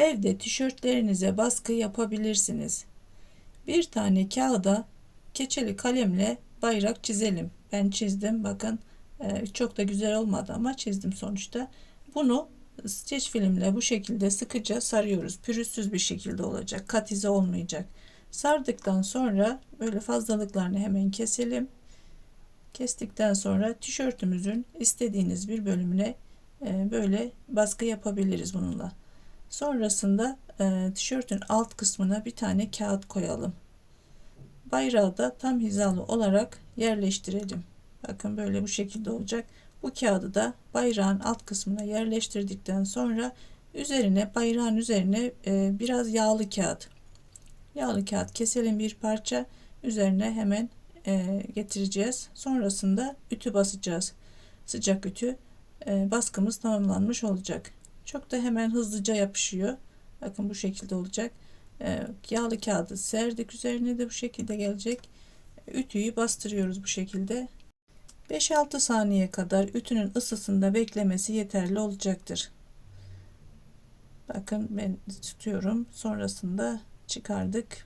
Evde tişörtlerinize baskı yapabilirsiniz. Bir tane kağıda keçeli kalemle bayrak çizelim. Ben çizdim. Bakın e, çok da güzel olmadı ama çizdim sonuçta. Bunu streç filmle bu şekilde sıkıca sarıyoruz. Pürüzsüz bir şekilde olacak. Kat izi olmayacak. Sardıktan sonra böyle fazlalıklarını hemen keselim. Kestikten sonra tişörtümüzün istediğiniz bir bölümüne e, böyle baskı yapabiliriz bununla. Sonrasında e, tişörtün alt kısmına bir tane kağıt koyalım. Bayrağı da tam hizalı olarak yerleştirelim. Bakın böyle bu şekilde olacak. Bu kağıdı da bayrağın alt kısmına yerleştirdikten sonra üzerine bayrağın üzerine e, biraz yağlı kağıt yağlı kağıt keselim bir parça üzerine hemen e, getireceğiz. Sonrasında ütü basacağız. Sıcak ütü e, baskımız tamamlanmış olacak. Çok da hemen hızlıca yapışıyor. Bakın bu şekilde olacak. E, yağlı kağıdı serdik üzerine de bu şekilde gelecek. Ütüyü bastırıyoruz bu şekilde. 5-6 saniye kadar ütünün ısısında beklemesi yeterli olacaktır. Bakın ben tutuyorum. Sonrasında çıkardık.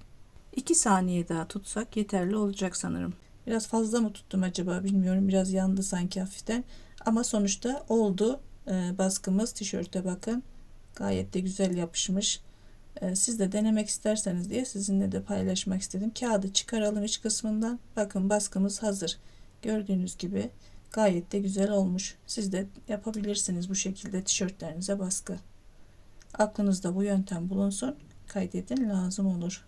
2 saniye daha tutsak yeterli olacak sanırım. Biraz fazla mı tuttum acaba bilmiyorum. Biraz yandı sanki hafiften. Ama sonuçta oldu. Ee, baskımız tişörte bakın. Gayet de güzel yapışmış. Ee, siz de denemek isterseniz diye sizinle de paylaşmak istedim. Kağıdı çıkaralım iç kısmından. Bakın baskımız hazır. Gördüğünüz gibi gayet de güzel olmuş. Siz de yapabilirsiniz bu şekilde tişörtlerinize baskı. Aklınızda bu yöntem bulunsun. Kaydedin lazım olur.